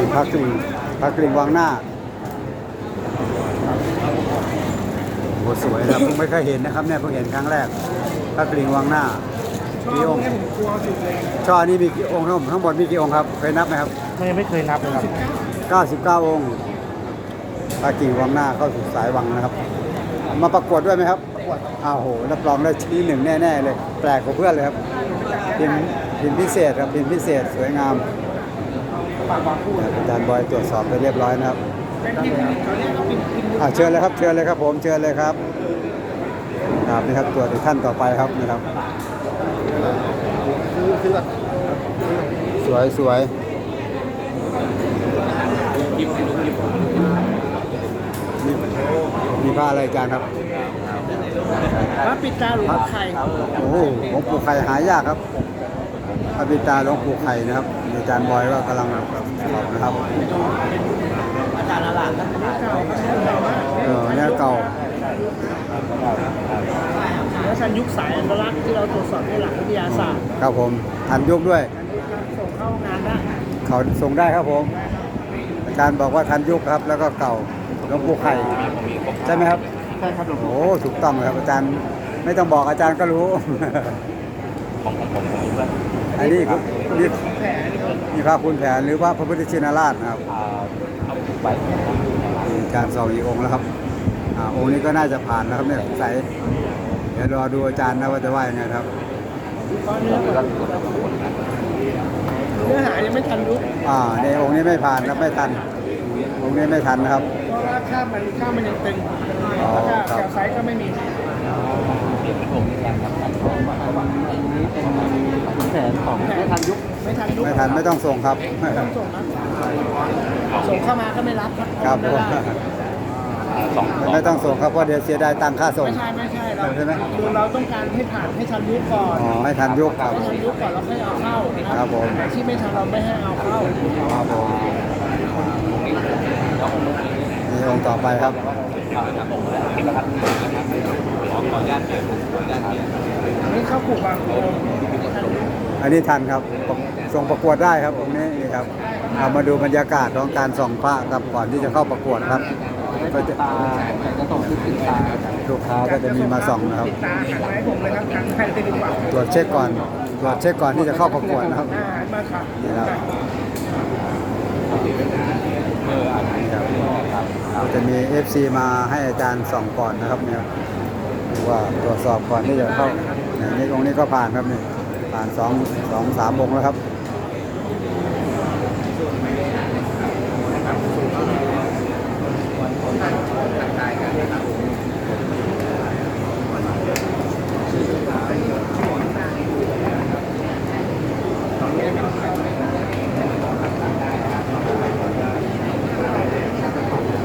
นี่พระกริ่งพระกริ่งวางหน้าโอ้สวยนะเพิ่งไม่เคยเห็นนะครับเนี่ยเพิ่งเห็นครั้งแรกพระกริ่งวางหน้ามีองค์ผมกลัวสุดเลยช่อนี้มีกี่องค์ทั้งหมดทั้งหมดมีกี่องค์ครับเคยนับไหมครับไม่ไม่เคยนับเลยครับ 99 องค์พระกิ่งวังหน้าเข้าสู่สายวังนะครับ มาประกวดด้วยไหมครับอ้าวโหรับรองได้ที่หนึ่งแน่ ๆ เลย แปลกกว่าเพื่อนเลยครับพิมพ์พิมพ์พิเศษครับพิมพ์พิเศษสวยงาม อาจารย์บอยตรวจสอบไปเรียบร้อยนะครับอ่าเชิญเลยครับเชิญเลยครับผมเชิญเลยครับครับนี่ครับตรวจอีกท่านต่อไปครับนะครับสวยสวยมีมีผ้าอะไรอาจารย์ครับ พระปิดตาหลวงพ่อไข่ โอ้โหหลวงปู่ไข่หายากครับพ ระบิดาหลวงปู่ไข่นะครับอาจารย์บอยก็กำลังสอบนะครับอาจารย์อาลามนะเก่าเออเนี่ยเก่าแล้วชันยุคสายอนุรักษ์ที่เราตรวจสอบในหลักวิทยาศาสตร์ครับผมทันยุคด้วยส่งเข้างานได้เขาส่งได้ครับผม อาจารย์บอกว่าทันยุคครับแล้วก็เก่าหลวงปู่ไข่ใช่ไหมครับใช่ครับหลวงโอ้ถูกต้องครับอาจารย์ไม่ต้องบอกอาจารย์ก็รู้ อันนี้คือนี่แผลนี่ครับนี่พระคุณแผนหรือว่าพระพุทธชินราชนะครับมีการส่องอีกองค์แล้วครับอ่าองค์นี้ก็น่าจะผ่านนะครับเนี่ยสงสัยเดี๋ยวรอดูอาจารย์นะว่าจะว่ายังไงครับตอนนี้เนื้อหายังไม่ทันยุคอ่าในองค์นี้ไม่ผ่านครับไม่ทันองค์นี้ไม่ทันนะครับ เพราะว่าข้ามมันข้ามมันยังตึงอ๋อแล้วก็ครับแถวไซส์ก็ไม่มี แผนของไม่ทันยุคไม่ทันยุคไม่ทันไม่ต้องส่งครับไม่ต้องส่งนะส่งเข้ามาก็ไม่รับครับผมไม่ได้ไม่ต้องส่งครับเพราะเดี๋ยวเสียดายตังค่าส่งไม่ใช่ไม่ใช่เราใช่ไหมคือเราต้องการให้ผ่านให้ทันยุคก่อนอ๋อให้ทันยุคครับให้ทันยุคก่อนแล้วค่อยเอาเข้านะครับผมแต่ที่ไม่ทันเราไม่ให้เอาเข้าครับผมนี่องค์ต่อไปครับอั นนี้เข้าผูกบางอันนี้ทันครับส่งประกวดได้ครับองนี้นี่ครับเอามาดูบรรยากาศของการส่องพระครับก่อนที่จะเข้าประกวดครับก็จะจะส่งที่ติดตาลูกค้าก็จะมีมาส่องนะครับตาหันไม้ผมเลยครับหันใครจะดีกว่าตรวจเช็คก่อนตรวจเช็คก่อนที่จะเข้าประกวดนะครับนี่ครับนี่ครับจะมี FC มาให้อาจารย์ส่องก่อนนะครับเนี่ย ว่าตรวจสอบก่อนที่จะเข้าเนี่องค์นี้ก็ผ่านครับนี่ผ่านสองสองสามองค์แล้วครับ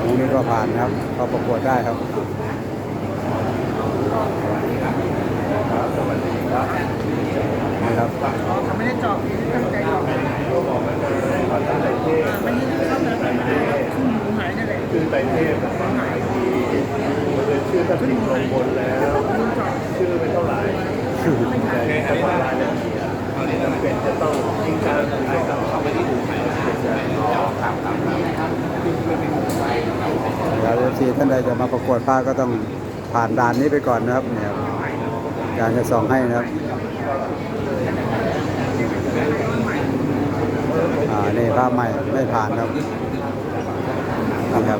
องค์นี้ก็ผ่านครับเข้าประกวดได้ครับ ครับทำไม่ได้จอบตั้งใจจอบไม่ได้เข้ามาไม่ได้ขึ้นหมูหายนั่นแหละขึ้นไปเทพหายชื่อะขึ้นลงบนแล้ว ชื่อเป็นเท่าไหร่แต่ว่ารายละเอียดจำเป็นจะต้องยิงการให้กับเขาไม่ได้ดูใครแล้วเอฟซีท่านใดจะมาประกวดผ้าก็ต้อง ผ่านด่านนี้ไปก่อนนะครับเนี่ยครับการจะส่องให้นะครับอ่านี่ผ้าใหม่ไม่ผ่านครับนี่ครับ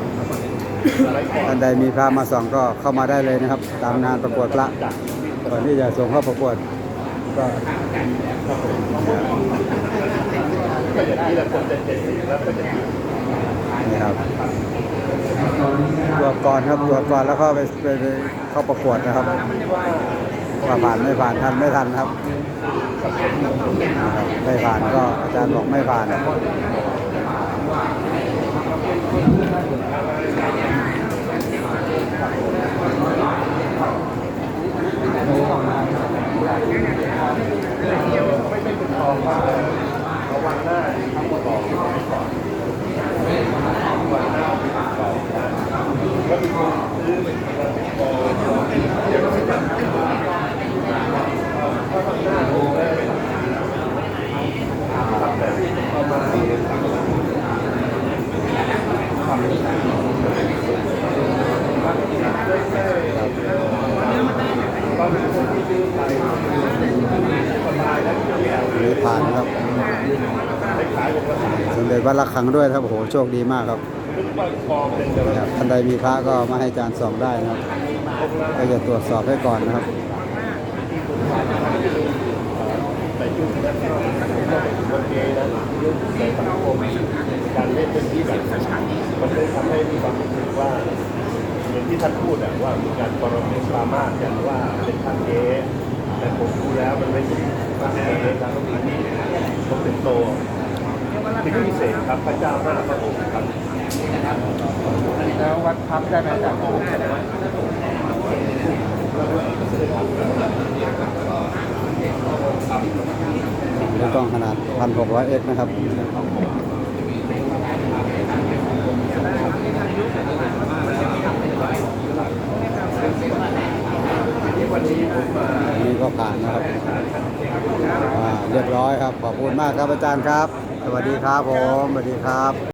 ท่านใดมีผ้ามาส่องก็เข้ามาได้เลยนะครับ ตามงานประกวดพระก่อนที่จะส่งเข้าประกวดก็นี่ครับ ก่อนครับตรวจก่อนแล้วก็ไปไปเข้าประกวดนะครับว่าผ่านไม่ผ่านทันไม่ทันครับ ไม่ผ่านก็อาจารย์บอกไม่ผ่านออกมา เลยผ่านครับสมเด็จวัดละฆังด้วยครับโอ้โหโชคดีมากครับท่านใดมีพระก็มาให้อาจารย์สองได้นะครับ ก็จะตรวจสอบให้ก่อนนะครับการเล่นเป็นที่แบบมันเลยทำให้มีความ อย่างที่ท่านพูดอะว่ามีการปรเมปรามาสกันว่าเป็นทานเอแต่ผมดูแล้วมันไม่ใช่ทานเอครับอันนี้ผมเป็นโตที่พิเศษครับพระเจ้าห้าพระองค์ครับแล้ววัดพับได้ไหมจากด้วยกล้องขนาด 1600x นะครับ วันนี้ผมมา อันนี้ ก็ผ่านนะครับเรียบร้อยครับ ขอบคุณมากครับอาจารย์ครับ สวัสดีครับผม สวัสดีครับ